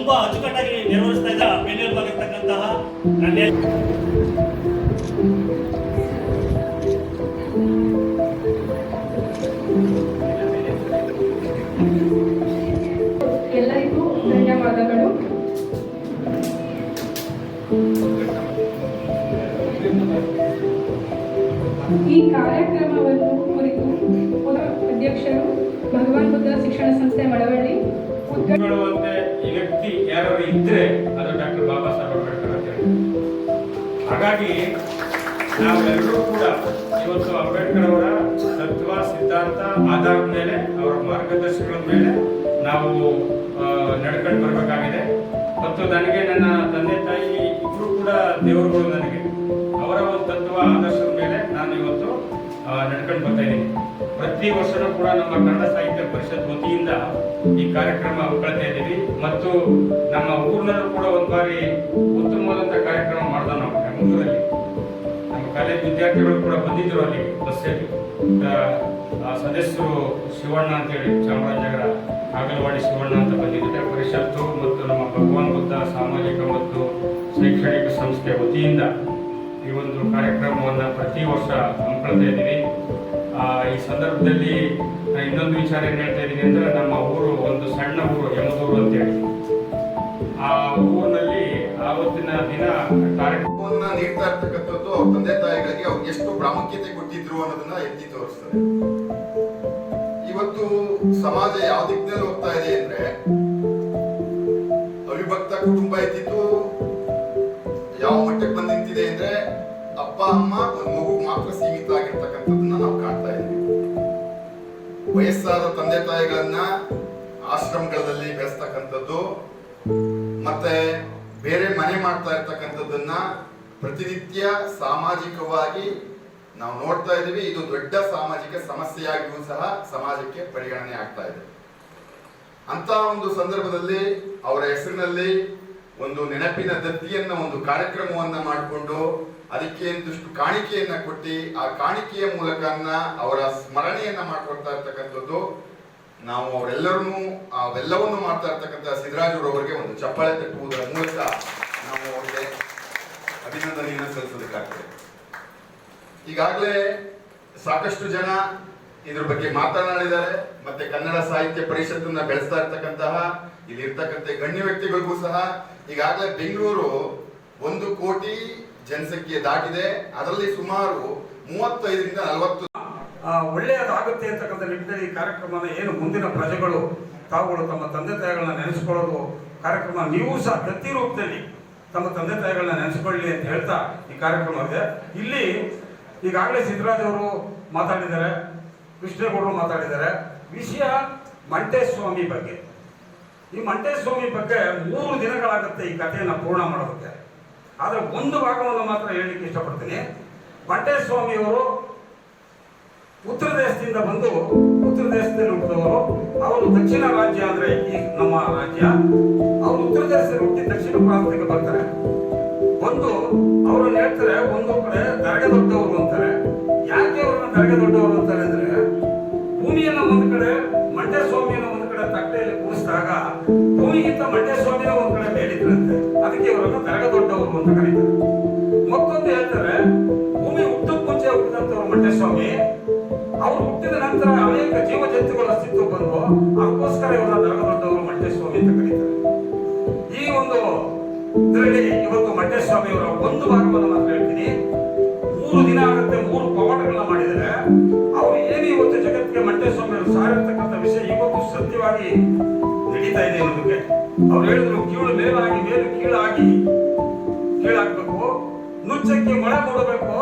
ತುಂಬಾ ಅಚ್ಚುಕಟ್ಟಾಗಿ ನಿರ್ವಹಿಸ್ತಾ ಇದ್ದ ಬೆನ್ನೆಲುಬಾಗಿರ್ತಕ್ಕಂತಹ ನನ್ನ ಎಲ್ಲರಿಗೂ ಧನ್ಯವಾದಗಳು. ಈ ಕಾರ್ಯಕ್ರಮವನ್ನು ಕುರಿತು ಉಪ ಅಧ್ಯಕ್ಷರು ಭಗವಾನ್ ಬುದ್ಧ ಶಿಕ್ಷಣ ಸಂಸ್ಥೆ ಮಳವಳ್ಳಿ ಉದ್ಘಾಟನೆ ಈ ವ್ಯಕ್ತಿ ಯಾರಾದ್ರೂ ಇದ್ರೆ ಅದು ಡಾಕ್ಟರ್ ಬಾಬಾ ಸಾಹೇಬ್ ಅಂಬೇಡ್ಕರ್ ಅಂತ ಹಾಗಾಗಿ ನಾವೆಲ್ಲರೂ ಕೂಡ ಇವತ್ತು ಅಂಬೇಡ್ಕರ್ ಅವರ ತತ್ವ, ಸಿದ್ಧಾಂತ, ಆಧಾರದ ಮೇಲೆ, ಅವರ ಮಾರ್ಗದರ್ಶನಗಳ ಮೇಲೆ ನಾವು ನಡ್ಕೊಂಡು ಬರಬೇಕಾಗಿದೆ. ಮತ್ತು ನನಗೆ ನನ್ನ ತಂದೆ ತಾಯಿ ಇಬ್ಬರು ಕೂಡ ದೇವರುಗಳು ನನಗೆ. ಅವರ ಒಂದು ತತ್ವ, ಆದರ್ಶದ ಮೇಲೆ ನಾನು ಇವತ್ತು ನಡ್ಕೊಂಡು ಬರ್ತಾ ಪ್ರತಿ ವರ್ಷನೂ ಕೂಡ ನಮ್ಮ ಕನ್ನಡ ಸಾಹಿತ್ಯ ಪರಿಷತ್ ವತಿಯಿಂದ ಈ ಕಾರ್ಯಕ್ರಮ ಹಮ್ಮಿಕೊಳ್ತಾ ಇದ್ದೀವಿ. ಮತ್ತು ನಮ್ಮ ಊರಿನಲ್ಲೂ ಕೂಡ ಒಂದು ಬಾರಿ ಉತ್ತಮವಾದಂಥ ಕಾರ್ಯಕ್ರಮ ಮಾಡ್ದ ನಾವು ಬೆಂಗಳೂರಲ್ಲಿ. ನಮ್ಮ ಕಾಲೇಜ್ ವಿದ್ಯಾರ್ಥಿಗಳು ಕೂಡ ಬಂದಿದ್ರು ಅಲ್ಲಿ ಬಸ್ಸಲ್ಲಿ ಸದಸ್ಯರು ಶಿವಣ್ಣ ಅಂತೇಳಿ ಚಾಮರಾಜನಗರ ಅಂಗನವಾಡಿ ಶಿವಣ್ಣ ಅಂತ ಬಂದಿದ್ದಾರೆ. ಪರಿಷತ್ತು ಮತ್ತು ನಮ್ಮ ಭಗವಾನ್ ಬುದ್ಧ ಸಾಮಾಜಿಕ ಮತ್ತು ಶೈಕ್ಷಣಿಕ ಸಂಸ್ಥೆ ವತಿಯಿಂದ ಈ ಒಂದು ಕಾರ್ಯಕ್ರಮವನ್ನು ಪ್ರತಿ ವರ್ಷ ಹಮ್ಮಿಕೊಳ್ತಾ ಇದ್ದೀವಿ. ಈ ಸಂದರ್ಭದಲ್ಲಿ ನಾನು ಇನ್ನೊಂದು ವಿಚಾರ ಏನು ಹೇಳ್ತಾ ಇದ್ದೀನಿ ಅಂದ್ರೆ ನಮ್ಮ ಊರು ಒಂದು ಸಣ್ಣ ಊರು, ಯಮದೂರು ಅಂತೇಳಿ. ಆ ಊರಿನಲ್ಲಿ ಆವತ್ತಿನ ದಿನ ಕಾರ್ಯಕ್ರಮವನ್ನ ನೀಡ್ತಾ ಇರ್ತಕ್ಕಂಥದ್ದು ಅವ್ರ ತಂದೆ ತಾಯಿಗಳಿಗೆ ಅವ್ರಿಗೆ ಎಷ್ಟು ಪ್ರಾಮುಖ್ಯತೆ ಕೊಟ್ಟಿದ್ರು ಅನ್ನೋದನ್ನ ಎತ್ತಿ ತೋರಿಸ್ತಾರೆ ಇವತ್ತು ಸಮಾಜ ಯಾವ ದಿಕ್ಕಿನಲ್ಲಿ ಹೋಗ್ತಾ ಇದೆ ಅಂದ್ರೆ ಅವಿಭಕ್ತ ಕುಟುಂಬ ಇದ್ದಿದ್ದು ಯಾವ ಮಟ್ಟಕ್ಕೆ ಬಂದು ನಿಂತಿದೆ ಅಂದ್ರೆ ಅಪ್ಪ, ಅಮ್ಮ ಮಗು ಮಾತ್ರ ಸೀಮಿತ ಆಗಿರ್ತಕ್ಕಂಥದ್ದನ್ನ ನಾವು ಕಾಣ್ತಾ ಇದ್ದೀವಿ. ವಯಸ್ಸಾದ ತಂದೆ ತಾಯಿಗಳನ್ನ ಆಶ್ರಮಗಳಲ್ಲಿ ಬೆಳೆಸ್ತಕ್ಕಂಥದ್ದು, ಮತ್ತೆ ಬೇರೆ ಮನೆ ಮಾಡ್ತಾ ಇರ್ತಕ್ಕಂಥದ್ದನ್ನ ಪ್ರತಿನಿತ್ಯ ಸಾಮಾಜಿಕವಾಗಿ ನಾವು ನೋಡ್ತಾ ಇದ್ದೀವಿ. ಇದು ದೊಡ್ಡ ಸಾಮಾಜಿಕ ಸಮಸ್ಯೆಯಾಗಿಯೂ ಸಹ ಸಮಾಜಕ್ಕೆ ಪರಿಗಣನೆ ಆಗ್ತಾ ಇದೆ. ಅಂತ ಒಂದು ಸಂದರ್ಭದಲ್ಲಿ ಅವರ ಹೆಸರಿನಲ್ಲಿ ಒಂದು ನೆನಪಿನ ದತ್ತಿಯನ್ನ, ಒಂದು ಕಾರ್ಯಕ್ರಮವನ್ನ ಮಾಡಿಕೊಂಡು ಅದಕ್ಕೆ ಒಂದಷ್ಟು ಕಾಣಿಕೆಯನ್ನ ಕೊಟ್ಟು, ಆ ಕಾಣಿಕೆಯ ಮೂಲಕನ್ನ ಅವರ ಸ್ಮರಣೆಯನ್ನ ಮಾಡ್ಕೊಡ್ತಾ ಇರ್ತಕ್ಕಂಥದ್ದು, ನಾವು ಅವರೆಲ್ಲರನ್ನೂ, ಅವೆಲ್ಲವನ್ನು ಮಾಡ್ತಾ ಇರ್ತಕ್ಕಂಥ ಸಿದ್ದರಾಜರವರಿಗೆ ಒಂದು ಚಪ್ಪಾಳೆ ತಟ್ಟುವುದರ ಮೂಲಕ ನಾವು ಅವರಿಗೆ ಅಭಿನಂದನೆಯನ್ನು ಸಲ್ಲಿಸೋದಕ್ಕಾಗ್ತದೆ ಈಗಾಗಲೇ ಸಾಕಷ್ಟು ಜನ ಇದ್ರ ಬಗ್ಗೆ ಮಾತನಾಡಿದ್ದಾರೆ. ಮತ್ತೆ ಕನ್ನಡ ಸಾಹಿತ್ಯ ಪರಿಷತ್ತನ್ನ ಬೆಳೆಸ್ತಾ ಇರ್ತಕ್ಕಂತಹ ಇಲ್ಲಿ ಇರ್ತಕ್ಕಂಥ ಗಣ್ಯ ವ್ಯಕ್ತಿಗಳಿಗೂ ಸಹ ಈಗಾಗಲೇ ಬೆಂಗಳೂರು ಒಂದು ಕೋಟಿ ಜನಸಂಖ್ಯೆ ದಾಟಿದೆ. ಅದರಲ್ಲಿ ಸುಮಾರು ಮೂವತ್ತೈದರಿಂದ ನಲವತ್ತು ಒಳ್ಳೆಯದಾಗುತ್ತೆ ಅಂತಕ್ಕಂಥ ನಿಟ್ಟಿನಲ್ಲಿ ಈ ಕಾರ್ಯಕ್ರಮದ ಏನು ಮುಂದಿನ ಪ್ರಜೆಗಳು, ತಾವುಗಳು ತಮ್ಮ ತಂದೆ ತಾಯಿಗಳನ್ನ ನೆನೆಸ್ಕೊಳ್ಳೋದು ಕಾರ್ಯಕ್ರಮ ನೀವು ಸಹ ಪ್ರತಿ ರೂಪದಲ್ಲಿ ತಮ್ಮ ತಂದೆ ತಾಯಿಗಳನ್ನ ನೆನೆಸ್ಕೊಳ್ಳಿ ಅಂತ ಹೇಳ್ತಾ ಈ ಕಾರ್ಯಕ್ರಮ ಇದೆ ಇಲ್ಲಿ ಈಗಾಗಲೇ ಸಿದ್ದರಾಜ್ ಅವರು ಮಾತಾಡಿದ್ದಾರೆ. ಕೃಷ್ಣೇಗೌಡರು ಮಾತಾಡಿದ್ದಾರೆ. ವಿಷಯ ಮಂಟೇಸ್ವಾಮಿ ಬಗ್ಗೆ. ಈ ಮಂಟೇಸ್ವಾಮಿ ಬಗ್ಗೆ ಮೂರು ದಿನಗಳಾಗುತ್ತೆ ಈ ಕಥೆಯನ್ನು ಪೂರ್ಣ ಮಾಡೋದಕ್ಕೆ. ಆದರೆ ಒಂದು ಭಾಗವನ್ನು ಮಾತ್ರ ಹೇಳಲಿಕ್ಕೆ ಇಷ್ಟಪಡ್ತೀನಿ. ಮಂಟೇಸ್ವಾಮಿಯವರು ಉತ್ತರ ದೇಶದಿಂದ ಬಂದು ಉತ್ತರ ದೇಶದಲ್ಲಿ ಹುಟ್ಟಿದವರು. ಅವರು ದಕ್ಷಿಣ ರಾಜ್ಯ ಅಂದ್ರೆ ಈ ನಮ್ಮ ರಾಜ್ಯ. ಅವರು ಉತ್ತರ ದೇಶದಲ್ಲಿ ಹುಟ್ಟಿ ದಕ್ಷಿಣ ಪ್ರಾಂತ್ಯಕ್ಕೆ ಬರ್ತಾರೆ. ಒಂದು ಅವರು ಹೇಳ್ತಾರೆ, ಒಂದು ಕಡೆ ದರಡೆ ದೊಡ್ಡವರು ಅಂತಾರೆ ಅವ್ರು ಸ್ವಾಮಿ ಅವರು ಹುಟ್ಟಿದ ನಂತರ ಅನೇಕ ಜೀವ ಜಂತುಗಳ ಅಸ್ತಿತ್ವ ಬಂದು ಅದಕ್ಕೋಸ್ಕರ ಇವರ ದರ್ಗ ದೊಡ್ಡವರು ಮಂಡ್ಯ ಸ್ವಾಮಿ ಅಂತ ಕರೀತಾರೆ. ಈ ಒಂದು ಇದರಲ್ಲಿ ಇವತ್ತು ಮಟ್ಟೇಸ್ವಾಮಿ ಅವರ ಒಂದು ಭಾಗವನ್ನು ಮಾತ್ರ ಹೇಳ್ತೀನಿ. ಮೂರು ದಿನ ಆಗುತ್ತೆ, ಮೂರು ಪವಾಡಗಳನ್ನ ಮಾಡಿದರೆ ಅವರು ಏನು ಇವತ್ತು ಜಗತ್ತಿಗೆ ಮಂಟೇಸ್ವಾಮಿ ಅವರು ಸಾರಿರ್ತಕ್ಕಂಥ ವಿಷಯ ಇವತ್ತು ಸತ್ಯವಾಗಿ ನಡೀತಾ ಇದೆ ಅನ್ನೋದಕ್ಕೆ ಅವ್ರು ಹೇಳಿದ್ರು, ಕೀಳು ಮೇಲಾಗಿ, ಮೇಲು ಕೀಳಾಗಿ ಕೀಳಾಗಬೇಕು ನುಚ್ಚಕ್ಕೆ ಮಳೆ ಕೊಡಬೇಕು,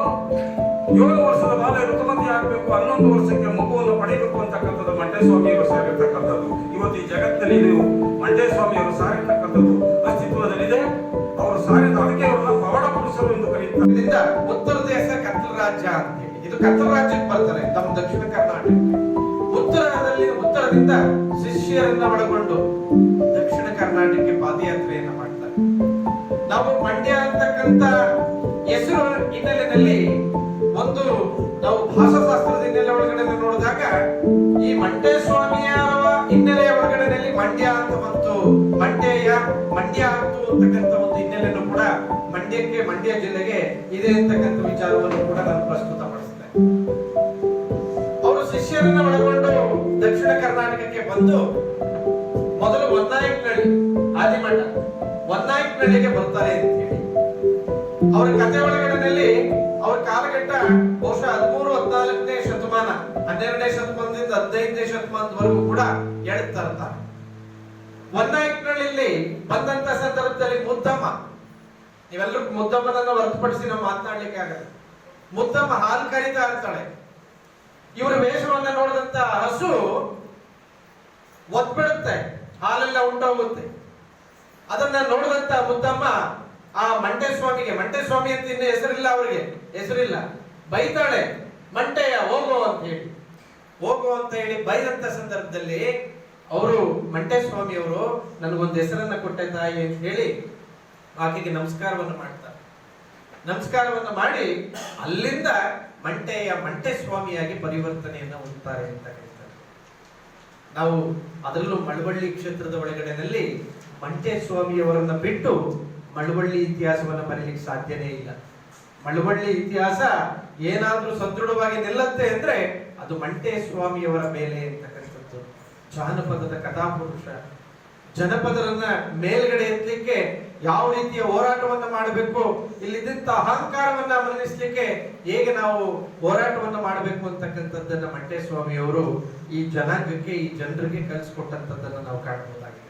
ಏಳು ವರ್ಷದ ಬಾಲ ಋತುಮತಿ ಆಗಬೇಕು, ಹನ್ನೊಂದು ವರ್ಷಕ್ಕೆ ಮಗುವನ್ನು ಪಡೆಯಬೇಕು ಅಂತಕ್ಕಂಥದ್ದು ಮಂಡ್ಯ ಸ್ವಾಮಿಯವರು ಸಾರಿರ್ತಕ್ಕಂಥದ್ದು. ಇವತ್ತು ಈ ಜಗತ್ತಿನಲ್ಲಿ ನೀವು ಮಂಡ್ಯ ಸ್ವಾಮಿಯವರು ಸಾರಿರ್ತಕ್ಕಂಥದ್ದು ಅಸ್ತಿತ್ವದಲ್ಲಿದೆ. ಅವರು ಸಾರಿದ ಅದಕ್ಕೆ ಅವರನ್ನ ಪವಾಡ ಪುರುಷರು ಎಂದು ಕರೆಯುತ್ತಾರೆ. ಉತ್ತರ ದೇಶ ಕತ್ತಲ ರಾಜ್ಯ ಅಂತೇಳಿ. ಇದು ಕತ್ತಲ ರಾಜ್ಯಕ್ಕೆ ಬರ್ತಾರೆ ನಮ್ಮ ದಕ್ಷಿಣ ಕರ್ನಾಟಕ. ಉತ್ತರದಲ್ಲಿ ಉತ್ತರದಿಂದ ಶಿಷ್ಯರನ್ನ ಒಳಗೊಂಡು ದಕ್ಷಿಣ ಕರ್ನಾಟಕಕ್ಕೆ ಪಾದಯಾತ್ರೆಯನ್ನ ಮಾಡ್ತಾರೆ. ನಾವು ಮಂಡ್ಯ ಅಂತಕ್ಕಂತ ಹೆಸರು ಹಿನ್ನೆಲೆಯಲ್ಲಿ ಒಂದು ನಾವು ಭಾಷಾಶಾಸ್ತ್ರದ ಹಿನ್ನೆಲೆ ಒಳಗಡೆ ನೋಡಿದಾಗ ಈ ಮಂಡ್ಯ ಸ್ವಾಮಿಯವ ಹಿನ್ನೆಲೆಯ ಒಳಗಡೆಯಲ್ಲಿ ಮಂಡ್ಯ ಅಂತ ಬಂತು. ಮಂಡ್ಯ ಮಂಡ್ಯ ಅಂತು ಒಂದು ಹಿನ್ನೆಲೆಯನ್ನು ಕೂಡ ಮಂಡ್ಯಕ್ಕೆ, ಮಂಡ್ಯ ಜಿಲ್ಲೆಗೆ ಇದೆ ಅಂತಕ್ಕಂಥ ವಿಚಾರವನ್ನು ಕೂಡ ನಾನು ಪ್ರಸ್ತುತ ಪ್ರಸ್ತುತಪಡಿಸಿದೆ ಅವರು ಶಿಷ್ಯರನ್ನ ಒಳಗೊಂಡು ದಕ್ಷಿಣ ಕರ್ನಾಟಕಕ್ಕೆ ಬಂದು ಮೊದಲು ಹೊನ್ನಾಯಕನಹಳ್ಳಿ ಆದಿಮಠ. ಹೊನ್ನಾಯಕನಹಳ್ಳಿಗೆ ಬರ್ತಾರೆ ಅಂತ ಹೇಳಿ. ಅವರ ಕಥೆ ಒಳಗಡೆನಲ್ಲಿ ಅವ್ರ ಕಾಲಘಟ್ಟ ಬಹುಶಃ ಹದಿಮೂರು, ಹದಿನಾಲ್ಕನೇ ಶತಮಾನ, ಹನ್ನೆರಡನೇ ಶತಮಾನದಿಂದ ಹದಿನೈದನೇ ಶತಮಾನದವರೆಗೂ ಕೂಡ ಹೇಳ್ತಾ ಇರ್ತಾರೆ ಹೊನ್ನಾಯಕನಹಳ್ಳಿಯಲ್ಲಿ ಬಂದಂತ ಸಂದರ್ಭದಲ್ಲಿ ಮುದ್ದಮ್ಮ, ನೀವೆಲ್ಲರೂ ಮುದ್ದಮ್ಮನನ್ನ ಹೊರತುಪಡಿಸಿ ನಾವು ಮಾತನಾಡ್ಲಿಕ್ಕೆ ಆಗಲ್ಲ. ಮುದ್ದಮ್ಮ ಹಾಲು ಕರೀತಾ ಇರ್ತಾಳೆ. ಇವರ ವೇಷವನ್ನ ನೋಡಿದಂತ ಹಸು ಒದ್ಬಿಡುತ್ತೆ, ಹಾಲೆಲ್ಲ ಉಂಟೋಗುತ್ತೆ ಅದನ್ನ ನೋಡಿದಂತ ಮುದ್ದಮ್ಮ ಆ ಮಂಟೆ ಸ್ವಾಮಿಗೆ ಮಂಟೆ ಸ್ವಾಮಿ ಅಂತ ಇನ್ನು ಹೆಸರಿಲ್ಲ ಅವರಿಗೆ, ಹೆಸರಿಲ್ಲ. ಬೈತಾಳೆ, ಮಂಟೆಯ, ಹೋಗೋ ಅಂತ ಹೇಳಿ. ಹೋಗೋ ಅಂತ ಹೇಳಿ ಬೈದಂತ ಸಂದರ್ಭದಲ್ಲಿ ಅವರು ಮಂಟೆ ಸ್ವಾಮಿ ಅವರು ನನಗೊಂದು ಹೆಸರನ್ನ ಕೊಟ್ಟೆ ತಾಯಿ ಅಂತ ಹೇಳಿ ಆಕೆಗೆ ನಮಸ್ಕಾರವನ್ನು ಮಾಡ್ತಾರೆ. ನಮಸ್ಕಾರವನ್ನು ಮಾಡಿ ಅಲ್ಲಿಂದ ಮಂಟೆಯ ಮಂಟೆ ಸ್ವಾಮಿಯಾಗಿ ಪರಿವರ್ತನೆಯನ್ನ ಹೊಂದುತ್ತಾರೆ ಅಂತ ಹೇಳ್ತಾರೆ. ನಾವು ಅದರಲ್ಲೂ ಮಳವಳ್ಳಿ ಕ್ಷೇತ್ರದ ಒಳಗಡೆನಲ್ಲಿ ಮಂಟೆ ಸ್ವಾಮಿಯವರನ್ನ ಬಿಟ್ಟು ಮಳವಳ್ಳಿ ಇತಿಹಾಸವನ್ನು ಬರೀಲಿಕ್ಕೆ ಸಾಧ್ಯನೇ ಇಲ್ಲ. ಮಳವಳ್ಳಿ ಇತಿಹಾಸ ಏನಾದರೂ ಸದೃಢವಾಗಿ ನಿಲ್ಲತ್ತೆ ಅಂದ್ರೆ ಅದು ಮಂಟೆ ಸ್ವಾಮಿಯವರ ಮೇಲೆ ಅಂತಕ್ಕಂಥದ್ದು ಜಾನಪದದ ಕಥಾಪುರುಷ. ಜನಪದರನ್ನ ಮೇಲ್ಗಡೆ ಎತ್ತಲಿಕ್ಕೆ ಯಾವ ರೀತಿಯ ಹೋರಾಟವನ್ನ ಮಾಡಬೇಕು ಇಲ್ಲಿದ್ದಂತ ಅಹಂಕಾರವನ್ನ ಮರಣಿಸ್ಲಿಕ್ಕೆ ಹೇಗೆ ನಾವು ಹೋರಾಟವನ್ನ ಮಾಡಬೇಕು ಅಂತಕ್ಕಂಥದ್ದನ್ನ ಮಂಟೆ ಸ್ವಾಮಿಯವರು ಈ ಜನಾಂಗಕ್ಕೆ, ಈ ಜನರಿಗೆ ಕಲಿಸ್ಕೊಟ್ಟಂತದ್ದನ್ನ ನಾವು ಕಾಣಬಹುದಾಗಿದೆ